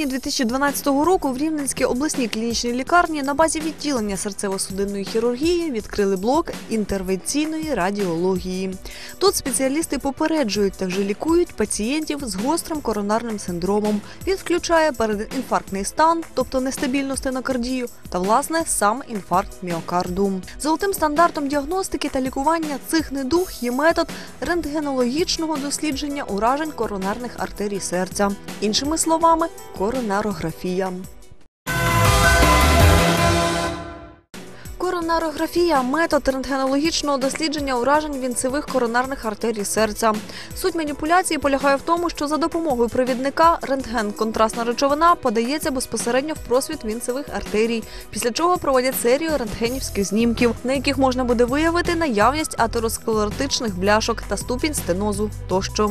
Жовтні 2012 року в Рівненській обласній клінічній лікарні на базі відділення серцево-судинної хірургії відкрили блок інтервенційної радіології. Тут спеціалісти попереджують та вже лікують пацієнтів з гострим коронарним синдромом. Він включає передінфарктний стан, тобто нестабільну стенокардію, та власне сам інфаркт міокарду. Золотим стандартом діагностики та лікування цих недуг є метод рентгенологічного дослідження уражень коронарних артерій серця. Іншими словами, коронарографія. Коронарографія метод рентгенологічного дослідження уражень вінцевих коронарних артерій серця. Суть маніпуляції полягає в тому, що за допомогою провідника рентген-контрастна речовина подається безпосередньо в просвіт вінцевих артерій, після чого проводять серію рентгенівських знімків, на яких можна буде виявити наявність атеросклеротичних бляшок та ступінь стенозу тощо.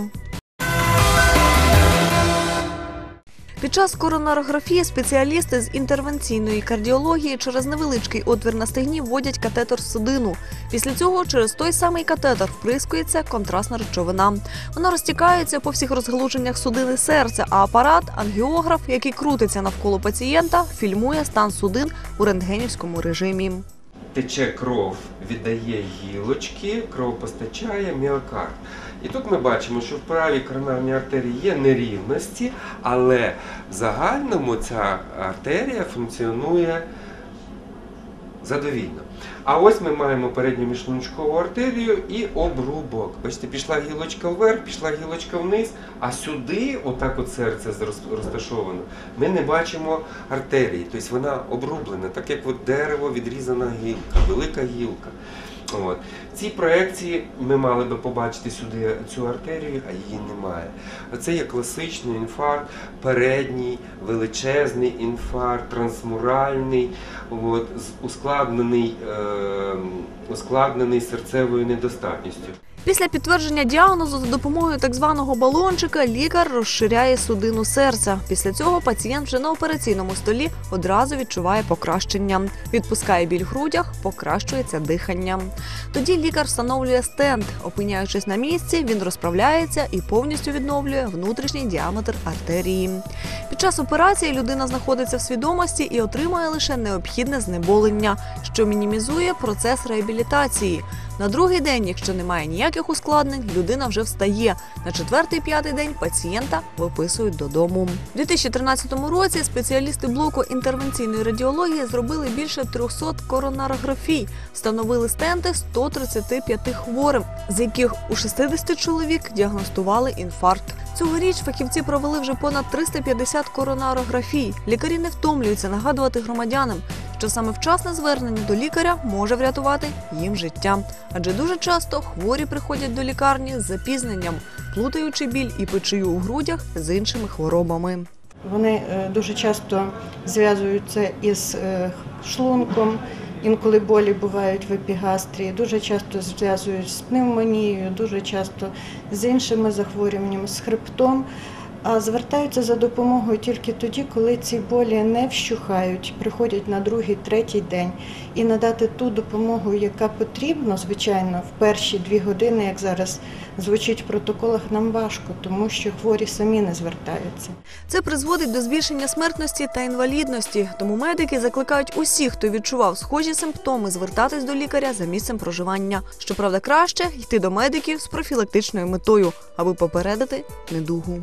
Під час коронарографії спеціалісти з інтервенційної кардіології через невеличкий отвір на стегні вводять катетер судину. Після цього через той самий катетер вприскується контрастна речовина. Вона розтікається по всіх розгалуженнях судини серця, а апарат, ангіограф, який крутиться навколо пацієнта, фільмує стан судин у рентгенівському режимі. Тече кров, віддає гілочки, кров постачає міокард. І тут ми бачимо, що в правій коронарній артерії є нерівності, але в загальному ця артерія функціонує задовільно. А ось ми маємо передню міжшлунчкову артерію і обрубок. Бачите, пішла гілочка вверх, пішла гілочка вниз, а сюди, отак от серце роз- розташовано, ми не бачимо артерії. Тобто вона обрублена, так як от дерево відрізана гілка, велика гілка. От. В цій проекції ми мали би побачити сюди цю артерію, а її немає. Це є класичний інфаркт, передній, величезний інфаркт, трансмуральний, от, ускладнений, е, ускладнений серцевою недостатністю. Після підтвердження діагнозу за допомогою так званого балончика лікар розширяє судину серця. Після цього пацієнт вже на операційному столі одразу відчуває покращення. Відпускає біль в грудях, покращується дихання. Тоді лікар встановлює стенд. Опиняючись на місці, він розправляється і повністю відновлює внутрішній діаметр артерії. Під час операції людина знаходиться в свідомості і отримує лише необхідне знеболення, що мінімізує процес реабілітації. На другий день, якщо немає ніяких ускладнень, людина вже встає. На четвертий-п'ятий день пацієнта виписують додому. У 2013 році спеціалісти блоку інтервенційної радіології зробили більше 300 коронарографій, встановили стенти 135 хворим, з яких у 60 чоловік діагностували інфаркт. Цьогоріч фахівці провели вже понад 350 коронарографій. Лікарі не втомлюються нагадувати громадянам, що саме вчасне звернення до лікаря може врятувати їм життя. Адже дуже часто хворі приходять до лікарні з запізненням, плутаючи біль і печію у грудях з іншими хворобами. Вони е, дуже часто зв'язуються із е, шлунком, інколи болі бувають в епігастрії, дуже часто зв'язують з пневмонією, дуже часто з іншими захворюваннями, з хребтом. А звертаються за допомогою тільки тоді, коли ці болі не вщухають, приходять на другий, третій день. І надати ту допомогу, яка потрібна, звичайно, в перші дві години, як зараз звучить в протоколах, нам важко, тому що хворі самі не звертаються. Це призводить до збільшення смертності та інвалідності. Тому медики закликають усіх, хто відчував схожі симптоми, звертатись до лікаря за місцем проживання. Щоправда, краще йти до медиків з профілактичною метою, аби попередити недугу.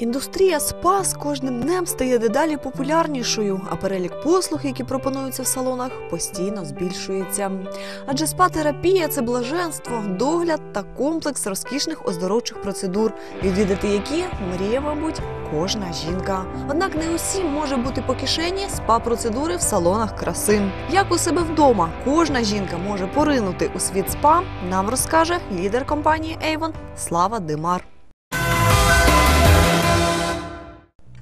Індустрія спа з кожним днем стає дедалі популярнішою, а перелік послуг, які пропонуються в салонах, постійно збільшується. Адже спа-терапія це блаженство, догляд та комплекс розкішних оздоровчих процедур, відвідати які мріє, мабуть, кожна жінка. Однак не усім може бути по кишені спа-процедури в салонах краси. Як у себе вдома кожна жінка може поринути у світ спа, нам розкаже лідер компанії Avon Слава Димар.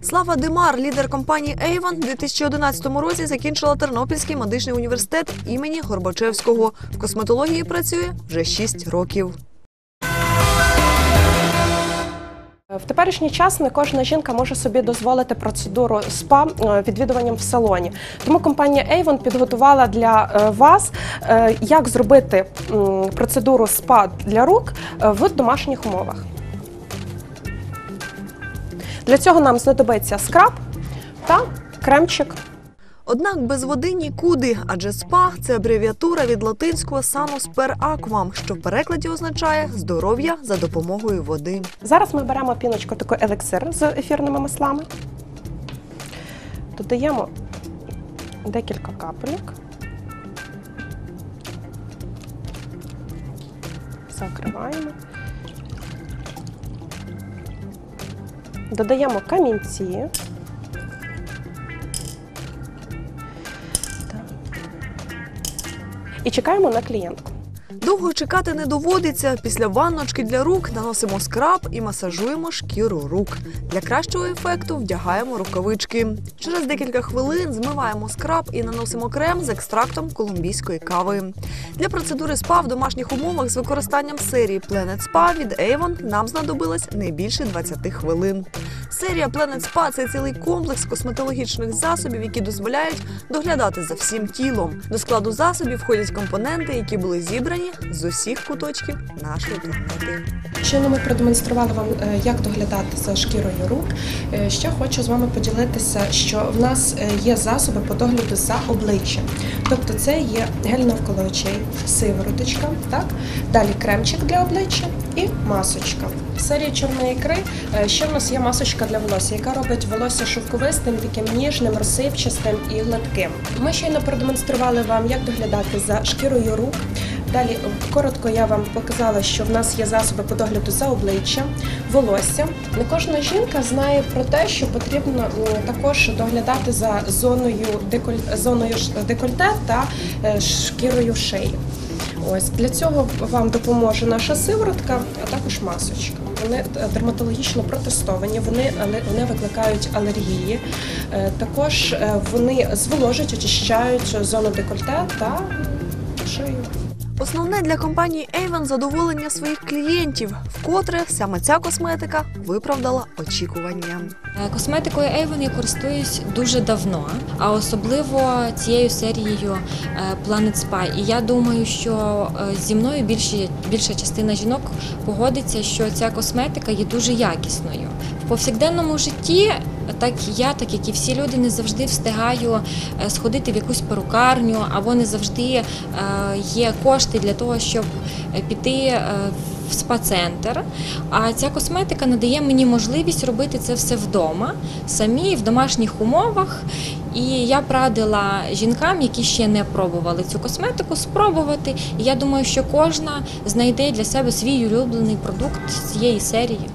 Слава Демар, лідер компанії Avon, у 2011 році закінчила Тернопільський медичний університет імені Горбачевського. В косметології працює вже 6 років. В теперішній час не кожна жінка може собі дозволити процедуру СПА е, відвідуванням в салоні. Тому компанія Avon підготувала для е, вас, е, як зробити процедуру СПА для рук в домашніх умовах. Для цього нам знадобиться скраб та кремчик. Однак без води нікуди, адже спа це абревіатура від латинського sanus per aquam, що в перекладі означає здоров'я за допомогою води. Зараз ми беремо піночку таку елексир з ефірними маслами. Додаємо декілька капелек. Закриваємо. Додаємо камінці. І чекаємо на клієнтку. Довго чекати не доводиться. Після ванночки для рук наносимо скраб і масажуємо шкіру рук. Для кращого ефекту вдягаємо рукавички. Через декілька хвилин змиваємо скраб і наносимо крем з екстрактом колумбійської кави. Для процедури спа в домашніх умовах з використанням серії Planet Spa від Avon нам знадобилось не більше 20 хвилин. Серія Planet Spa – це цілий комплекс косметологічних засобів, які дозволяють доглядати за всім тілом. До складу засобів входять компоненти, які були зібрані з усіх куточків нашої планети. Щойно ми продемонстрували вам, е, як доглядати за шкірою рук. Е, Ще хочу з вами поділитися, що в нас е, є засоби по догляду за обличчям. Тобто це є гель навколо очей, сивороточка, так? далі кремчик для обличчя і масочка. В серії чорної ікри ще в нас є масочка для волосся, яка робить волосся шовковистим, таким ніжним, розсипчастим і гладким. Ми щойно продемонстрували вам, як доглядати за шкірою рук. Далі е, коротко я вам показала, що в нас є засоби по догляду за обличчям, волосся. Не кожна жінка знає про те, що потрібно також доглядати за зоною зоною декольте та е, шкірою шиї. Ось для цього вам допоможе наша сиворотка, а також масочка. Вони е, дерматологічно протестовані, вони, вони викликають алергії. Е, Також е, вони зволожують, очищають зону декольте та шию. Основне для компанії Avon – задоволення своїх клієнтів, вкотре саме ця косметика виправдала очікування. Е, Косметикою Avon я користуюсь дуже давно, а особливо цією серією е, Planet Spa. І я думаю, що е, зі мною більші, більша частина жінок погодиться, що ця косметика є дуже якісною. В повсякденному житті, так я, так як і всі люди, не завжди встигаю е, сходити в якусь перукарню, або не завжди е, є кошти для того, щоб е, піти в спа-центр. А ця косметика надає мені можливість робити це все вдома, самі в домашніх умовах. І я б радила жінкам, які ще не пробували цю косметику, спробувати. І я думаю, що кожна знайде для себе свій улюблений продукт цієї серії.